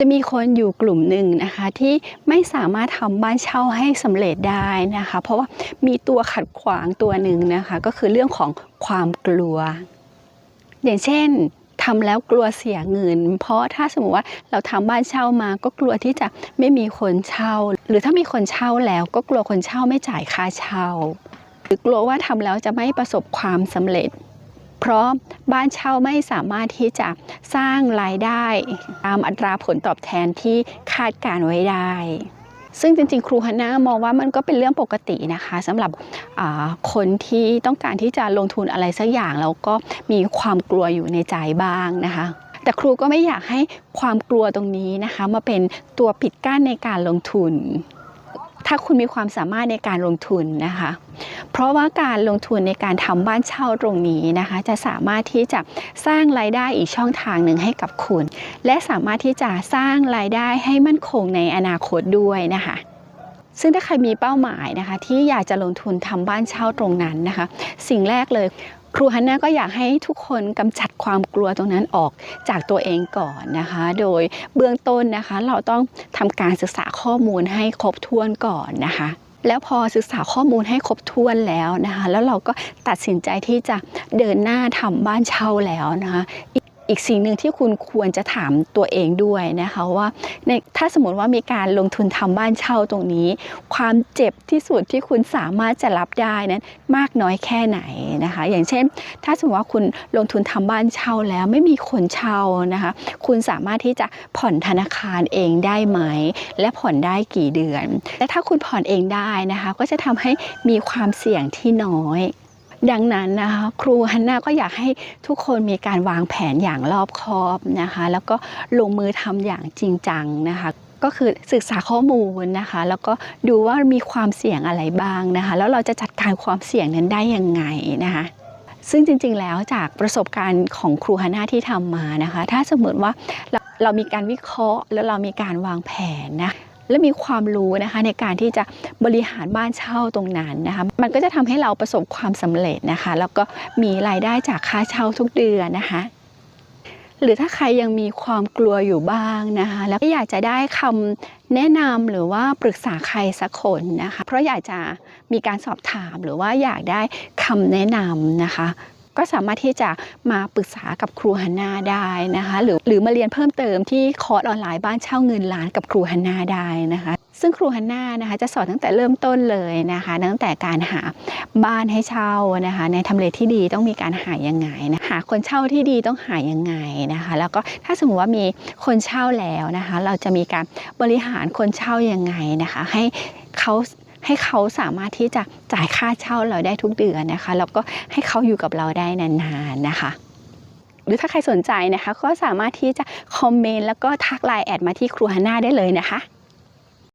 จะมีคนอยู่กลุ่มหนึ่งนะคะที่ไม่สามารถทำบ้านเช่าให้สำเร็จได้นะคะ เพราะว่ามีตัวขัดขวางตัวหนึ่งนะคะ ก็คือเรื่องของความกลัว อย่างเช่นทำแล้วกลัวเสียเงิน เพราะถ้าสมมติว่าเราทำบ้านเช่ามาก็กลัวที่จะไม่มีคนเช่า หรือถ้ามีคนเช่าแล้วก็กลัวคนเช่าไม่จ่ายค่าเช่า หรือกลัวว่าทำแล้วจะไม่ประสบความสำเร็จ เพราะบ้านเช่าไม่สามารถที่จะสร้างรายได้ตามอัตราผลตอบแทนที่คาดการไว้ได้ซึ่งจริงๆ ครูฮันน่ามองว่ามันก็เป็นเรื่องปกตินะคะสำหรับคนที่ต้องการที่จะลงทุนอะไรสักอย่างแล้วก็มีความกลัวอยู่ในใจบ้างนะคะ แต่ครูก็ไม่อยากให้ความกลัวตรงนี้นะคะ มาเป็นตัวปิดกั้นในการลงทุน ถ้าคุณมีความสามารถในการลงทุนนะคะ เพราะว่าการลงทุนในการทำบ้านเช่าตรงนี้นะคะ จะสามารถที่จะสร้างรายได้อีกช่องทางหนึ่งให้กับคุณ และสามารถที่จะสร้างรายได้ให้มั่นคงในอนาคตด้วยนะคะซึ่งถ้าใครมีเป้าหมายนะคะที่อยากจะลงทุนทำบ้านเช่าตรงนั้นนะคะ สิ่งแรกเลย ครูฮันน่าก็อยากให้ทุกคนกำจัดความกลัวตรงนั้นออกจากตัวเองก่อนนะคะ โดยเบื้องต้นนะคะ เราต้องทำการศึกษาข้อมูลให้ครบถ้วนก่อนนะคะแล้วพอศึกษาข้อมูลให้ครบถ้วนแล้วนะคะ แล้วเราก็ตัดสินใจที่จะเดินหน้าทำบ้านเช่าแล้วนะคะ อีกสิ่งหนึ่งที่คุณควรจะถามตัวเองด้วยนะคะว่าในถ้าสมมติว่ามีการลงทุนทำบ้านเช่าตรงนี้ ความเจ็บที่สุดที่คุณสามารถจะรับได้นั้นมากน้อยแค่ไหนนะคะ อย่างเช่น ถ้าสมมติว่าคุณลงทุนทำบ้านเช่าแล้วไม่มีคนเช่านะคะ คุณสามารถที่จะผ่อนธนาคารเองได้ไหม และผ่อนได้กี่เดือน และถ้าคุณผ่อนเองได้นะคะ ก็จะทำให้มีความเสี่ยงที่น้อย ดังนั้นนะคะครูฮันนาก็อยากให้ทุกคนมีการวางแผนอย่างรอบคอบนะคะแล้วก็ลงมือทำอย่างจริงจังนะคะก็คือศึกษาข้อมูลนะคะ แล้วก็ดูว่ามีความเสี่ยงอะไรบ้างนะคะ แล้วเราจะจัดการความเสี่ยงนั้นได้ยังไงนะคะซึ่งจริงๆ แล้วจากประสบการณ์ของครูฮาน่าที่ทำมานะคะ ถ้าสมมติว่าเราเรามีการวิเคราะห์แล้วเรามีการวางแผนนะ และมีความรู้นะคะในการที่จะบริหารบ้านเช่าตรงนั้นนะคะ มันก็จะทำให้เราประสบความสำเร็จนะคะ แล้วก็มีรายได้จากค่าเช่าทุกเดือนนะคะหรือถ้าใครยังมีความกลัวอยู่บ้างนะคะ แล้วอยากจะได้คำแนะนำหรือว่าปรึกษาใครสักคนนะคะ เพราะอยากจะมีการสอบถามหรือว่าอยากได้คำแนะนำนะคะ ก็สามารถที่จะมาปรึกษากับครูฮันนาได้นะคะ หรือหรือมาเรียนเพิ่มเติมที่คอร์สออนไลน์บ้านเช่าเงินล้านกับครูฮันนาได้นะคะซึ่งครูฮันนานะคะจะสอนตั้งแต่เริ่มต้นเลยนะคะตั้งแต่การหาบ้านให้เช่านะคะ ในทำเลที่ดีต้องมีการหายังไงนะหาคนเช่าที่ดีต้องหายังไงนะคะ แล้วก็ถ้าสมมติว่ามีคนเช่าแล้วนะคะ เราจะมีการบริหารคนเช่ายังไงนะคะ ให้เขา ให้เขาสามารถที่จะจ่ายค่าเช่าเราได้ทุกเดือนนะคะแล้วก็ให้เขาอยู่กับเราได้นานๆนะคะหรือถ้าใครสนใจนะคะ ก็สามารถที่จะคอมเมนต์แล้วก็ทักไลน์แอดมาที่ครูฮาน่าได้เลยนะคะ